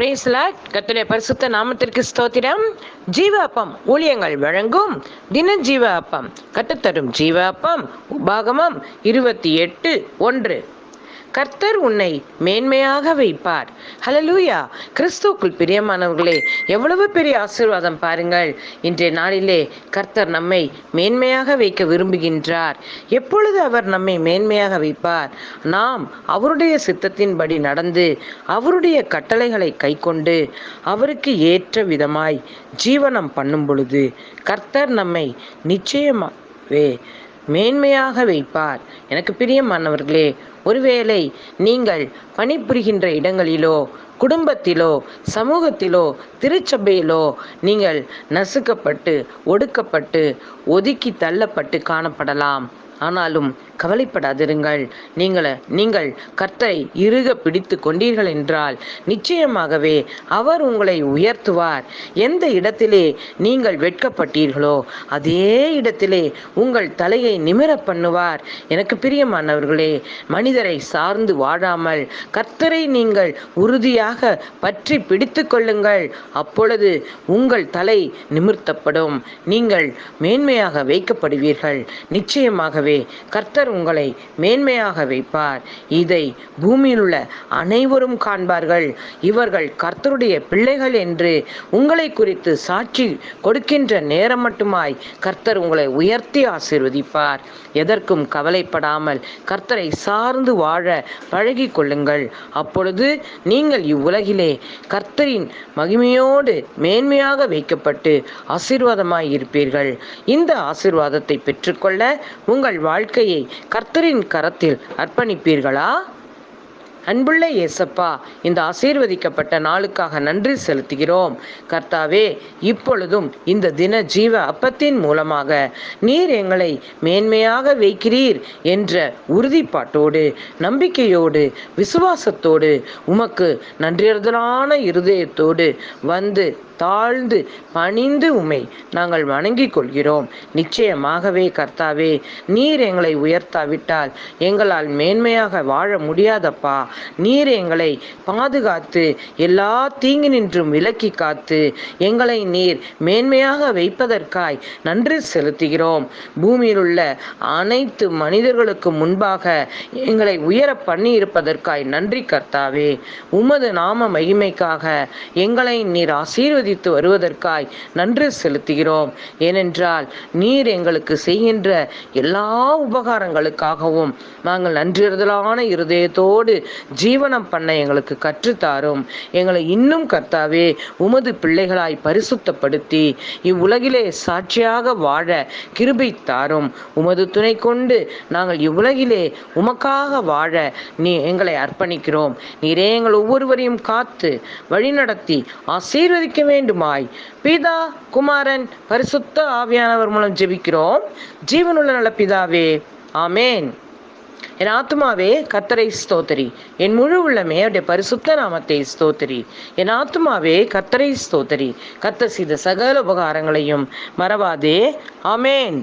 பிரேஸ்லாட் கத்துடைய பரிசுத்த நாமத்திற்கு ஸ்தோத்திரம். ஜீவ அப்பம் ஊழியங்கள் வழங்கும் தின ஜீவ அப்பம் கட்டுத்தரும் ஜீவ அப்பம் உபாகமம் இருபத்தி எட்டு ஒன்று. கர்த்தர் உன்னை மேன்மையாக வைப்பார். ஹலலூயா கிறிஸ்துக்குள் பிரியமானவர்களே எவ்வளவு பெரிய ஆசீர்வாதம் பாருங்கள். இன்றைய நாளிலே கர்த்தர் நம்மை மேன்மையாக வைக்க விரும்புகின்றார். எப்பொழுது அவர் நம்மை மேன்மையாக வைப்பார்? நாம் அவருடைய சித்தத்தின்படி நடந்து அவருடைய கட்டளைகளை கைக்கொண்டு அவருக்கு ஏற்ற விதமாய் ஜீவனம் பண்ணும் பொழுது கர்த்தர் நம்மை நிச்சயமாகவே மேன்மையாக வைப்பார். எனக்கு பிரியமானவர்களே ஒருவேளை நீங்கள் பணிபுரிகின்ற இடங்களிலோ குடும்பத்திலோ சமூகத்திலோ திருச்சபையிலோ நீங்கள் நசுக்கப்பட்டு ஒடுக்கப்பட்டு ஒதுக்கி தள்ளப்பட்டு காணப்படலாம். ஆனாலும் கவலைப்படாதிருங்கள். நீங்கள் நீங்கள் கர்த்தரை இறுக பிடித்து கொண்டீர்கள் என்றால் நிச்சயமாகவே அவர் உங்களை உயர்த்துவார். எந்த இடத்திலே நீங்கள் வெட்கப்பட்டீர்களோ அதே இடத்திலே உங்கள் தலையை நிமிர பண்ணுவார். எனக்கு பிரியமானவர்களே மனிதரை சார்ந்து வாழாமல் கர்த்தரை நீங்கள் உறுதியாக பற்றி பிடித்து கொள்ளுங்கள். அப்பொழுது உங்கள் தலை நிமிர்த்தப்படும். நீங்கள் மேன்மையாக வைக்கப்படுவீர்கள். நிச்சயமாகவே கர்த்தர் உங்களை மேன்மையாக வைப்பார். இதை பூமியில் உள்ள அனைவரும் காண்பார்கள். இவர்கள் கர்த்தருடைய பிள்ளைகள் என்று உங்களை குறித்து சாட்சி கொடுக்கின்ற நேரம் மட்டுமாய் கர்த்தர் உங்களை உயர்த்தி ஆசீர்வதிப்பார். எதற்கும் கவலைப்படாமல் கர்த்தரை சார்ந்து வாழ பழகி கொள்ளுங்கள். அப்பொழுது நீங்கள் இவ்வுலகிலே கர்த்தரின் மகிமையோடு மேன்மையாக வைக்கப்பட்டு ஆசீர்வாதமாய் இருப்பீர்கள். இந்த ஆசீர்வாதத்தை பெற்றுக்கொள்ள உங்கள் வாழ்க்கையை கர்த்தரின் கரத்தில் அர்ப்பணிப்பீர்களா? அன்புள்ள இயேசப்பா இந்த ஆசீர்வதிக்கப்பட்ட நாளுக்காக நன்றி செலுத்துகிறோம். கர்த்தாவே இப்பொழுதும் இந்த தின ஜீவ அப்பத்தின் மூலமாக நீர் எங்களை மேன்மையாக வைக்கிறீர் என்ற உறுதிப்பாட்டோடு நம்பிக்கையோடு விசுவாசத்தோடு உமக்கு நன்றியறுதலான இருதயத்தோடு வந்து தாழ்ந்து பணிந்து உமை நாங்கள் வணங்கிக் கொள்கிறோம். நிச்சயமாகவே கர்த்தாவே நீர் எங்களை உயர்த்தாவிட்டால் எங்களால் மேன்மையாக வாழ முடியாதப்பா. நீர் எங்களை பாதுகாத்து எல்லா தீங்கு நின்றும் விலக்கி காத்து எங்களை நீர் மேன்மையாக வைப்பதற்காய் நன்றி செலுத்துகிறோம். பூமியில் உள்ள அனைத்து மனிதர்களுக்கு முன்பாக எங்களை உயர பண்ணி இருப்பதற்காய் நன்றி கர்த்தாவே. உமது நாம மகிமைக்காக எங்களை நீர் ஆசீர்வதி ஆராதித்து வருவதற்காய் நன்றி செலுத்துகிறோம். ஏனென்றால் நீர் எங்களுக்கு செய்கின்ற எல்லா உபகாரங்களுக்காகவும் நாங்கள் நன்றிறுதலான இருதயத்தோடு ஜீவனம் பண்ண எங்களுக்கு கற்றுத்தாரும். எங்களை இன்னும் கர்த்தாவே உமது பிள்ளைகளாய் பரிசுத்தப்படுத்தி இவ்வுலகிலே சாட்சியாக வாழ கிருபை தாரும் உமது துணை கொண்டு நாங்கள் இவ்வுலகிலே உமக்காக வாழ நீ எங்களை அர்ப்பணிக்கிறோம். நீரே எங்கள் ஒவ்வொருவரையும் காத்து வழிநடத்தி ஆசீர்வதிக்க வேண்டுமாய். பிதா குமாரன் பரிசுத்த ஆவியானவர் மூலம் ஜெபிக்கிறோம். ஜீவனுள்ள நல்ல பிதாவே ஆமேன். என் ஆத்மாவே கத்தரை ஸ்தோத்திரி. என் முழு உள்ளமே அவருடைய பரிசுத்த நாமத்தை ஸ்தோத்திரி. என் ஆத்மாவே கத்தரை ஸ்தோத்திரி. கத்த செய்த சகல உபகாரங்களையும் மறவாதே. ஆமேன்.